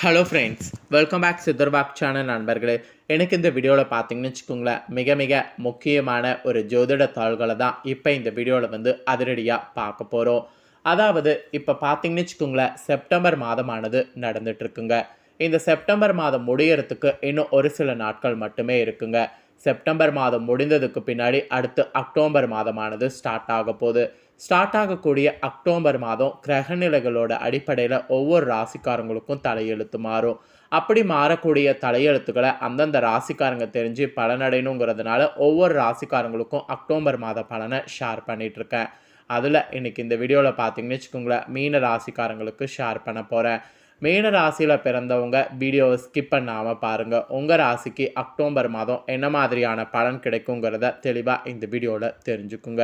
Hello friends welcome back சித்தர்பாக் channel நண்பர்களே. எனக்கு இந்த வீடியோவில் பார்த்தீங்கன்னு வச்சுக்கோங்களேன் மிக மிக முக்கியமான ஒரு ஜோதிட தாள்களை தான் இப்போ இந்த வீடியோவில் வந்து அதிரடியாக பார்க்க போகிறோம் அதாவது இப்போ பார்த்தீங்கன்னு வச்சுக்கோங்களேன் செப்டம்பர் மாதமானது நடந்துட்டுருக்குங்க இந்த செப்டம்பர் மாதம் முடியறதுக்கு இன்னும் ஒரு சில நாட்கள் மட்டுமே இருக்குங்க. செப்டம்பர் மாதம் முடிந்ததுக்கு பின்னாடி அடுத்து அக்டோபர் மாதமானது ஸ்டார்ட் ஆக போகுது. ஸ்டார்ட் ஆகக்கூடிய அக்டோபர் மாதம் கிரகநிலைகளோட அடிப்படையில் ஒவ்வொரு ராசிக்காரங்களுக்கும் தலையெழுத்து மாறும். அப்படி மாறக்கூடிய தலையெழுத்துக்களை அந்தந்த ராசிக்காரங்க தெரிஞ்சு பலனடையணுங்கிறதுனால ஒவ்வொரு ராசிக்காரங்களுக்கும் அக்டோபர் மாத பலனை ஷேர் பண்ணிகிட்ருக்கேன் அதில் இன்றைக்கி இந்த வீடியோவில் பார்த்தீங்கன்னு வச்சுக்கோங்களேன் மீன ராசிக்காரங்களுக்கு ஷேர் பண்ண போகிறேன் மீன ராசியில் பிறந்தவங்க வீடியோவை ஸ்கிப் பண்ணாமல் பாருங்கள் உங்கள் ராசிக்கு அக்டோபர் மாதம் என்ன மாதிரியான பலன் கிடைக்குங்கிறத தெளிவாக இந்த வீடியோவில் தெரிஞ்சுக்குங்க.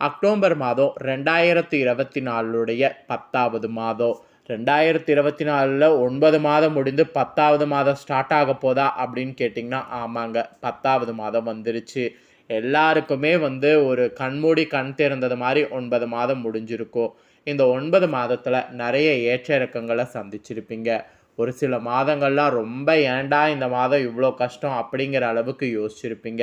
அக்டோபர் மாதம் ரெண்டாயிரத்தி இருபத்தி நாலுடைய பத்தாவது மாதம். ரெண்டாயிரத்தி இருபத்தி நாலில் ஒன்பது மாதம் முடிந்து பத்தாவது மாதம் ஸ்டார்ட் ஆக போதா அப்படின்னு கேட்டிங்கன்னா ஆமாங்க பத்தாவது மாதம் வந்துருச்சு. எல்லாருக்குமே வந்து ஒரு கண்மூடி கண் திறந்தது மாதிரி ஒன்பது மாதம் முடிஞ்சிருக்கும். இந்த ஒன்பது மாதத்தில் நிறைய ஏற்ற இறக்கங்களை சந்திச்சிருப்பீங்க. ஒரு சில மாதங்கள்லாம் ரொம்ப ஏண்டா இந்த மாதம் இவ்வளோ கஷ்டம் அப்படிங்கிற அளவுக்கு யோசிச்சிருப்பீங்க.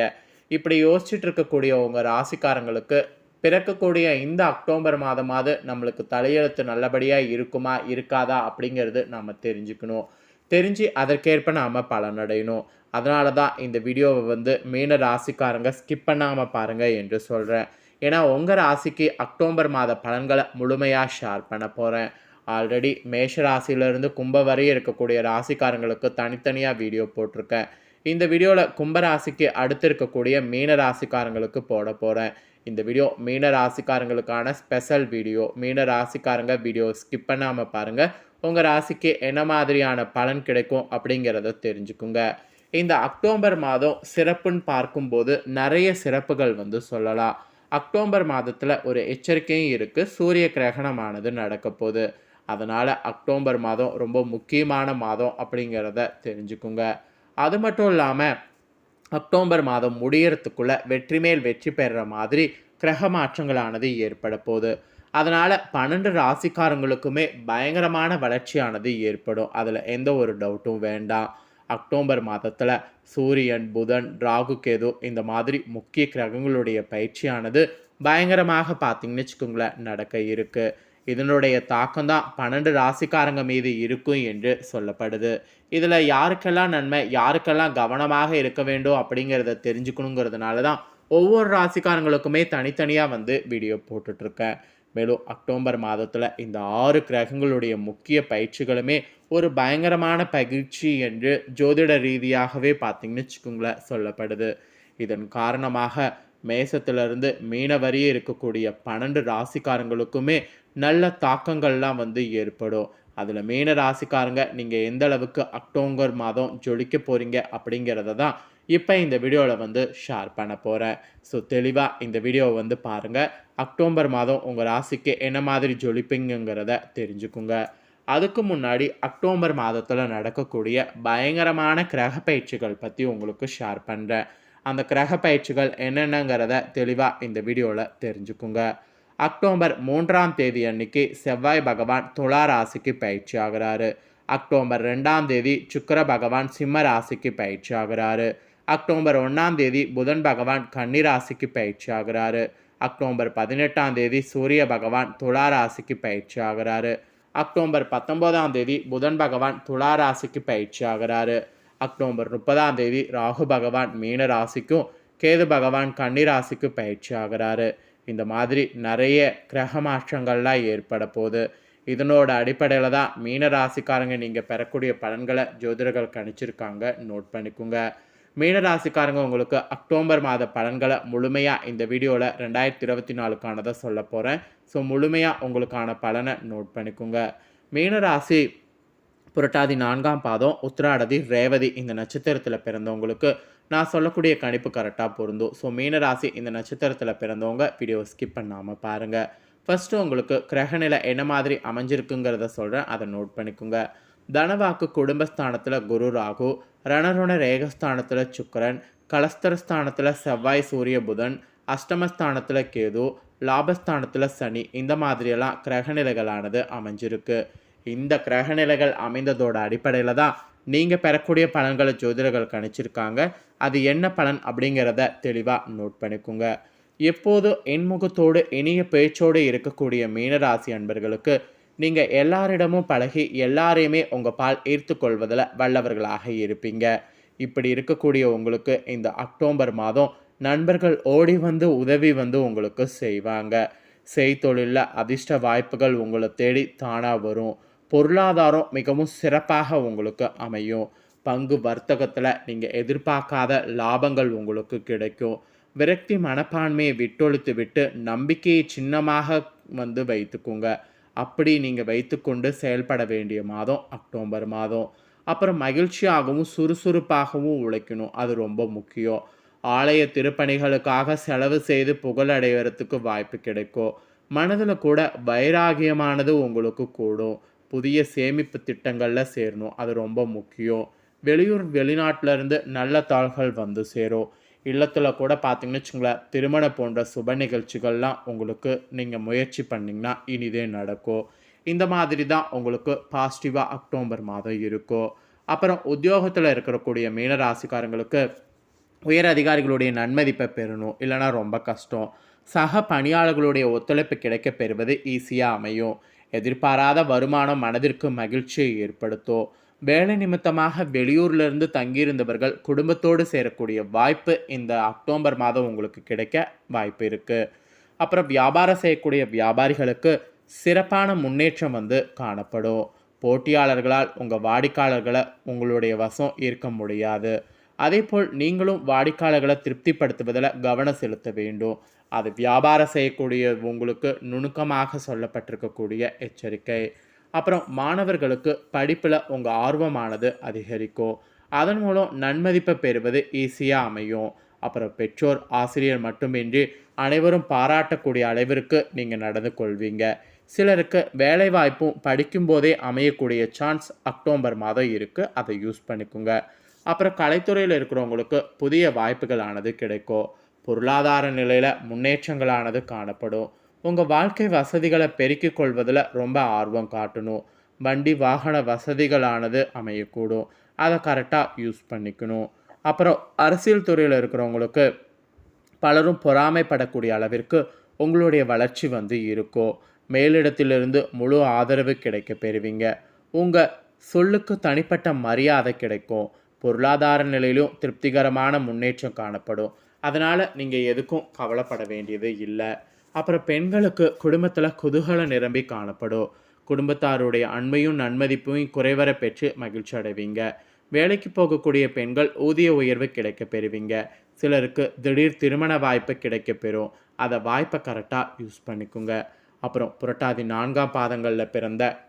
இப்படி யோசிச்சுட்டு இருக்கக்கூடிய உங்கள் ராசிக்காரங்களுக்கு பிறக்கக்கூடிய இந்த அக்டோபர் மாதமாவது நம்மளுக்கு தலையெழுத்து நல்லபடியாக இருக்குமா இருக்காதா அப்படிங்கிறது நம்ம தெரிஞ்சுக்கணும். தெரிஞ்சு அதற்கேற்ப நாம் பலனடையணும். அதனால தான் இந்த வீடியோவை வந்து மீன ராசிக்காரங்க ஸ்கிப் பண்ணாமல் பாருங்கள் என்று சொல்கிறேன் ஏன்னா உங்கள் ராசிக்கு அக்டோபர் மாத பலன்களை முழுமையாக ஷேர் பண்ண போகிறேன் ஆல்ரெடி மேஷ ராசியிலிருந்து கும்ப வரை இருக்கக்கூடிய ராசிக்காரங்களுக்கு தனித்தனியாக வீடியோ போட்டிருக்கேன். இந்த வீடியோவில் கும்பராசிக்கு அடுத்து இருக்கக்கூடிய மீன ராசிக்காரங்களுக்கு போட போகிறேன் இந்த வீடியோ மீன ராசிக்காரங்களுக்கான ஸ்பெஷல் வீடியோ மீன ராசிக்காரங்க வீடியோ ஸ்கிப் பண்ணாமல் பாருங்கள் உங்கள் ராசிக்கு என்ன மாதிரியான பலன் கிடைக்கும் அப்படிங்கிறத தெரிஞ்சுக்குங்க. இந்த அக்டோபர் மாதம் சிறப்புன்னு பார்க்கும்போது நிறைய சிறப்புகள் வந்து சொல்லலாம். அக்டோபர் மாதத்தில் ஒரு எச்சரிக்கையும் இருக்குது சூரிய கிரகணமானது நடக்க போகுது. அதனால் அக்டோபர் மாதம் ரொம்ப முக்கியமான மாதம் அப்படிங்கிறத தெரிஞ்சுக்குங்க. அது மட்டும் இல்லாமல் அக்டோபர் மாதம் முடியறதுக்குள்ளே வெற்றி மேல் வெற்றி பெறுற மாதிரி கிரக மாற்றங்களானது ஏற்பட போகுது. அதனால் பன்னெண்டு ராசிக்காரங்களுக்குமே பயங்கரமான வளர்ச்சியானது ஏற்படும். அதில் எந்த ஒரு டவுட்டும் வேண்டாம். அக்டோபர் மாதத்தில் சூரியன் புதன் ராகு கேது இந்த மாதிரி முக்கிய கிரகங்களுடைய பயிற்சியானது பயங்கரமாக பார்த்தீங்கன்னு வச்சுக்கோங்களேன் நடக்க இருக்குது இதனுடைய தாக்கம் தான் பன்னெண்டு ராசிக்காரங்க மீது இருக்கும் என்று சொல்லப்படுது. இதில் யாருக்கெல்லாம் நன்மை யாருக்கெல்லாம் கவனமாக இருக்க வேண்டும் அப்படிங்கிறத தெரிஞ்சுக்கணுங்கிறதுனால தான் ஒவ்வொரு ராசிக்காரங்களுக்குமே தனித்தனியாக வந்து வீடியோ போட்டுட்ருக்கேன் மேலும் அக்டோபர் மாதத்தில் இந்த ஆறு கிரகங்களுடைய முக்கிய பயிற்சிகளுமே ஒரு பயங்கரமான பயிற்சி என்று ஜோதிட ரீதியாகவே பார்த்தீங்கன்னு வச்சுக்கோங்களேன் சொல்லப்படுது. இதன் காரணமாக மேசத்திலிருந்து மீனவரியே இருக்கக்கூடிய பன்னெண்டு ராசிக்காரங்களுக்குமே நல்ல தாக்கங்கள்லாம் வந்து ஏற்படும். அதில் மீன ராசிக்காரங்க நீங்கள் எந்த அளவுக்கு அக்டோபர் மாதம் ஜொலிக்க போகிறீங்க அப்படிங்கிறத தான் இப்போ இந்த வீடியோவில் வந்து ஷேர் பண்ண போகிறேன் ஸோ தெளிவாக இந்த வீடியோவை வந்து பாருங்கள் அக்டோபர் மாதம் உங்கள் ராசிக்கு என்ன மாதிரி ஜொலிப்பீங்கிறத தெரிஞ்சுக்குங்க. அதுக்கு முன்னாடி அக்டோபர் மாதத்தில் நடக்கக்கூடிய பயங்கரமான கிரக பயிற்சிகள் பற்றி உங்களுக்கு ஷேர் பண்ணுறேன் அந்த கிரக பயிற்சிகள் என்னென்னங்கிறத தெளிவாக இந்த வீடியோவில் தெரிஞ்சுக்குங்க. அக்டோபர் மூன்றாம் தேதி அன்னைக்கு செவ்வாய் பகவான் துலா ராசிக்கு பயிற்சி ஆகிறாரு. அக்டோபர் ரெண்டாம் தேதி சுக்கர பகவான் சிம்ம ராசிக்கு பயிற்சி ஆகிறாரு. அக்டோபர் ஒன்றாம் தேதி புதன் பகவான் கன்னிராசிக்கு பயிற்சி ஆகிறாரு. அக்டோபர் பதினெட்டாம் தேதி சூரிய பகவான் துலா ராசிக்கு பயிற்சி ஆகிறாரு. அக்டோபர் பத்தொம்போதாம் தேதி புதன் பகவான் துலா ராசிக்கு பயிற்சி ஆகிறாரு. அக்டோபர் முப்பதாம் தேதி ராகு பகவான் மீன ராசிக்கும் கேது பகவான் கன்னி ராசிக்கு பயிற்சி ஆகிறாரு. இந்த மாதிரி நிறைய கிரக மாற்றங்கள்லாம் ஏற்பட போகுது. இதனோட அடிப்படையில் தான் மீன ராசிக்காரங்க நீங்கள் பெறக்கூடிய பலன்களை ஜோதிடர்கள் கணிச்சிருக்காங்க. நோட் பண்ணிக்கோங்க. மீனராசிக்காரங்க உங்களுக்கு அக்டோபர் மாத பலன்களை முழுமையாக இந்த வீடியோவில் ரெண்டாயிரத்தி இருபத்தி நாலுக்கானதை சொல்ல போகிறேன் ஸோ முழுமையாக உங்களுக்கான பலனை நோட் பண்ணிக்கோங்க. மீனராசி புரட்டாதி நான்காம் பாதம் உத்திராடதி ரேவதி இந்த நட்சத்திரத்தில் பிறந்தவங்களுக்கு நான் சொல்லக்கூடிய கணிப்பு கரெக்டாக பொருந்தும். ஸோ மீனராசி இந்த நட்சத்திரத்தில் பிறந்தவங்க வீடியோ ஸ்கிப் பண்ணாமல் பாருங்கள் ஃபஸ்ட்டு உங்களுக்கு கிரகநிலை என்ன மாதிரி அமைஞ்சிருக்குங்கிறத சொல்கிறேன் அதை நோட் பண்ணிக்கோங்க. தனவாக்கு குடும்பஸ்தானத்தில் குரு ராகு ரணருண ரேகஸ்தானத்தில் சுக்கரன் கலஸ்தரஸ்தானத்தில் செவ்வாய் சூரிய புதன் அஷ்டமஸ்தானத்தில் கேது லாபஸ்தானத்தில் சனி இந்த மாதிரியெல்லாம் கிரகநிலைகளானது அமைஞ்சிருக்கு. இந்த கிரகநிலைகள் அமைந்ததோட அடிப்படையில் தான் நீங்கள் பெறக்கூடிய பலன்களை ஜோதிடர்கள் கணிச்சிருக்காங்க. அது என்ன பலன் அப்படிங்கிறத தெளிவாக நோட் பண்ணிக்கோங்க. எப்போதும் என்முகத்தோடு இனிய பேச்சோடு இருக்கக்கூடிய மீனராசி அன்பர்களுக்கு நீங்கள் எல்லாரிடமும் பழகி எல்லாரையுமே உங்கள் பால் ஈர்த்து கொள்வதில் வல்லவர்களாக இருப்பீங்க. இப்படி இருக்கக்கூடிய உங்களுக்கு இந்த அக்டோபர் மாதம் நண்பர்கள் ஓடி வந்து உதவி வந்து உங்களுக்கு செய்வாங்க. செய்தொழிலில் அதிர்ஷ்ட வாய்ப்புகள் உங்களை தேடி தானாக வரும். பொருளாதாரம் மிகவும் சிறப்பாக உங்களுக்கு அமையும். பங்கு வர்த்தகத்தில் நீங்கள் எதிர்பார்க்காத லாபங்கள் உங்களுக்கு கிடைக்கும். விரக்தி மனப்பான்மையை விட்டொழித்து விட்டு நம்பிக்கையை சின்னமாக வந்து வைத்துக்குங்க. அப்படி நீங்கள் வைத்துக்கொண்டு செயல்பட வேண்டிய மாதம் அக்டோபர் மாதம். அப்புறம் மகிழ்ச்சியாகவும் சுறுசுறுப்பாகவும் உழைக்கணும். அது ரொம்ப முக்கியம். ஆலய திருப்பணிகளுக்காக செலவு செய்து புகழடைவதற்கு வாய்ப்பு கிடைக்கும். மனதில் கூட வைராகியமானது உங்களுக்கு கூடும். புதிய சேமிப்பு திட்டங்களில் சேரணும். அது ரொம்ப முக்கியம். வெளியூர் வெளிநாட்டிலேருந்து நல்ல தாள்கள் வந்து சேரும். இல்லத்தில் கூட பார்த்தீங்கன்னு வச்சுங்களேன் திருமணம் போன்ற சுப நிகழ்ச்சிகள்லாம் உங்களுக்கு நீங்கள் முயற்சி பண்ணிங்கன்னா இனிதே நடக்கும். இந்த மாதிரி தான் உங்களுக்கு பாசிட்டிவாக அக்டோபர் மாதம் இருக்கும். அப்புறம் உத்தியோகத்தில் இருக்கக்கூடிய மீனராசிக்காரங்களுக்கு உயர் அதிகாரிகளுடைய நன்மதிப்பை பெறணும். இல்லைனா ரொம்ப கஷ்டம். சக பணியாளர்களுடைய ஒத்துழைப்பு கிடைக்க பெறுவது ஈஸியாக அமையும். எதிர்பாராத வருமானம் மனதிற்கு மகிழ்ச்சியை ஏற்படுத்தும். வேலை நிமித்தமாக வெளியூர்லேருந்து தங்கியிருந்தவர்கள் குடும்பத்தோடு சேரக்கூடிய வாய்ப்பு இந்த அக்டோபர் மாதம் உங்களுக்கு கிடைக்க வாய்ப்பு இருக்குது அப்புறம் வியாபாரம் செய்யக்கூடிய வியாபாரிகளுக்கு சிறப்பான முன்னேற்றம் வந்து காணப்படும். போட்டியாளர்களால் உங்கள் வாடிக்கையாளர்களை உங்களுடைய வசம் ஈர்க்க முடியாது. அதேபோல் நீங்களும் வாடிக்கையாளர்களை திருப்திப்படுத்துவதில் கவனம் செலுத்த வேண்டும். அது வியாபாரம் செய்யக்கூடிய உங்களுக்கு நுணுக்கமாக சொல்லப்பட்டிருக்கக்கூடிய எச்சரிக்கை. அப்புறம் மாணவர்களுக்கு படிப்பில் உங்கள் ஆர்வமானது அதிகரிக்கும். அதன் மூலம் நன்மதிப்பை பெறுவது ஈஸியாக அமையும். அப்புறம் பெற்றோர் ஆசிரியர் மட்டுமின்றி அனைவரும் பாராட்டக்கூடிய அளவிற்கு நீங்கள் நடந்து கொள்வீங்க. சிலருக்கு வேலைவாய்ப்பும் படிக்கும்போதே அமையக்கூடிய சான்ஸ் அக்டோபர் மாதம் இருக்குது அதை யூஸ் பண்ணிக்கோங்க. அப்புறம் கலைத்துறையில் இருக்கிறவங்களுக்கு புதிய வாய்ப்புகளானது கிடைக்கும். பொருளாதார நிலையில் முன்னேற்றங்களானது காணப்படும். உங்கள் வாழ்க்கை வசதிகளை பெருக்கிக் கொள்வதில் ரொம்ப ஆர்வம் காட்டணும். வண்டி வாகன வசதிகளானது அமையக்கூடும். அதை கரெக்டாக யூஸ் பண்ணிக்கணும். அப்புறம் அரசியல் துறையில் இருக்கிறவங்களுக்கு பலரும் பொறாமைப்படக்கூடிய அளவிற்கு உங்களுடைய வளர்ச்சி வந்து இருக்கும். மேலிடத்திலிருந்து முழு ஆதரவு கிடைக்க பெறுவீங்க. உங்கள் சொல்லுக்கு தனிப்பட்ட மரியாதை கிடைக்கும். பொருளாதார நிலையிலும் திருப்திகரமான முன்னேற்றம் காணப்படும். அதனால் நீங்கள் எதுக்கும் கவலைப்பட வேண்டியது இல்லை. அப்புறம் பெண்களுக்கு குடும்பத்தில் குதூகலம் நிரம்பி காணப்படும். குடும்பத்தாருடைய அண்மையும் நன்மதிப்பையும் குறைவர பெற்று மகிழ்ச்சி அடைவீங்க. வேலைக்கு போகக்கூடிய பெண்கள் ஊதிய உயர்வு கிடைக்க பெறுவீங்க. சிலருக்கு திடீர் திருமண வாய்ப்பு கிடைக்க பெறும். அதை வாய்ப்பை கரெக்டாக யூஸ் பண்ணிக்கோங்க. அப்புறம் புரட்டாதி நான்காம் பாதங்களில் பிறந்த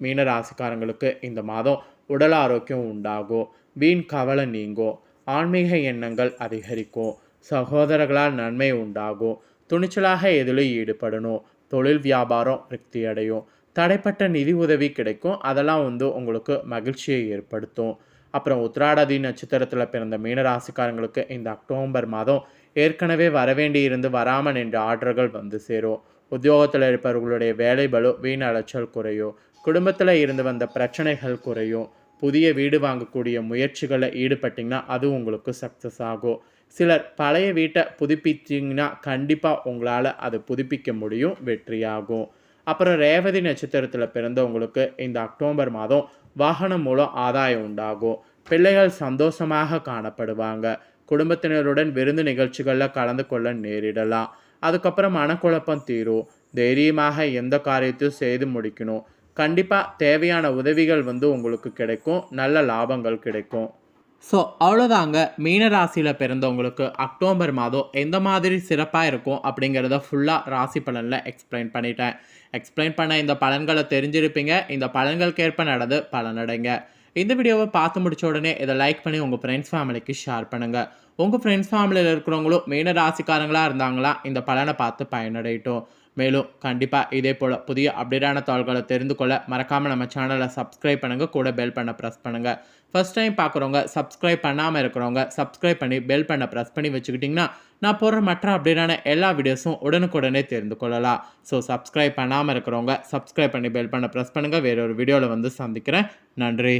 மீனராசிக்காரங்களுக்கு இந்த மாதம் உடல் ஆரோக்கியம் உண்டாகும். வீண் கவலை நீங்கும். ஆன்மீக எண்ணங்கள் அதிகரிக்கும். சகோதரர்களால் நன்மை உண்டாகும். துணிச்சலாக எதிலும் ஈடுபடணும். தொழில் வியாபாரம் திருப்தி அடையும். தடைப்பட்ட நிதி உதவி கிடைக்கும். அதெல்லாம் வந்து உங்களுக்கு மகிழ்ச்சியை ஏற்படுத்தும். அப்புறம் உத்ராடதி நட்சத்திரத்தில் பிறந்த மீனராசிக்காரங்களுக்கு இந்த அக்டோபர் மாதம் ஏற்கனவே வரவேண்டி இருந்து வராமல் நின்ற ஆர்டர்கள் வந்து சேரும். உத்தியோகத்தில் இருப்பவர்களுடைய வேலை பலு வீண் அலைச்சல் குறையும். குடும்பத்தில் இருந்து வந்த பிரச்சனைகள் குறையும். புதிய வீடு வாங்கக்கூடிய முயற்சிகளில் ஈடுபட்டிங்கன்னா அது உங்களுக்கு சக்ஸஸ் ஆகும். சிலர் பழைய வீட்டை புதுப்பிச்சிங்கன்னா கண்டிப்பாக உங்களால் அதை புதுப்பிக்க முடியும் வெற்றியாகும். அப்புறம் ரேவதி நட்சத்திரத்தில் பிறந்தவங்களுக்கு இந்த அக்டோபர் மாதம் வாகனம் மூலம் ஆதாயம் உண்டாகும். பிள்ளைகள் சந்தோஷமாக காணப்படுவாங்க. குடும்பத்தினருடன் விருந்து நிகழ்ச்சிகளில் கலந்து கொள்ள நேரிடலாம். அதுக்கப்புறம் மனக்குழப்பம் தீரும். தைரியமாக எந்த காரியத்தையும் செய்து முடிக்கணும். கண்டிப்பாக தேவையான உதவிகள் வந்து உங்களுக்கு கிடைக்கும். நல்ல லாபங்கள் கிடைக்கும். ஸோ அவ்வளோதாங்க மீனராசியில் பிறந்தவங்களுக்கு அக்டோபர் மாதம் எந்த மாதிரி சிறப்பாக இருக்கும் அப்படிங்கிறத ஃபுல்லாக ராசி பலனில் எக்ஸ்பிளைன் பண்ணிட்டேன். எக்ஸ்பிளைன் பண்ண இந்த பலன்களை தெரிஞ்சிருப்பீங்க. இந்த பலன்களுக்கேற்ப நடந்து பலனடைங்க இந்த வீடியோவை பார்த்து முடிச்ச உடனே இதை லைக் பண்ணி உங்கள் ஃப்ரெண்ட்ஸ் ஃபேமிலிக்கு ஷேர் பண்ணுங்கள் உங்கள் ஃப்ரெண்ட்ஸ் ஃபேமிலியில் இருக்கிறவங்களும் மீன ராசிக்காரங்களாக இருந்தாங்களா? இந்த பலனை பார்த்து பயனடையட்டும். மேலும் கண்டிப்பாக இதே போல் புதிய அப்டேட்டான தாள்களை தெரிந்து கொள்ள மறக்காமல் நம்ம சேனலை சப்ஸ்கிரைப் பண்ணுங்கள் கூட பெல் பண்ண ப்ரெஸ் பண்ணுங்கள் ஃபர்ஸ்ட் டைம் பார்க்குறவங்க சப்ஸ்கிரைப் பண்ணாமல் இருக்கிறவங்க சப்ஸ்கிரைப் பண்ணி பெல் பண்ண ப்ரெஸ் பண்ணி வச்சுக்கிட்டிங்கன்னா நான் போடுற மற்ற அப்டேட்டான எல்லா வீடியோஸும் உடனுக்குடனே தெரிந்து கொள்ளலாம். ஸோ சப்ஸ்கிரைப் பண்ணாமல் இருக்கிறவங்க சப்ஸ்கிரைப் பண்ணி பெல் பண்ண ப்ரெஸ் பண்ணுங்கள் வேறொரு வீடியோவில் வந்து சந்திக்கிறேன். நன்றி.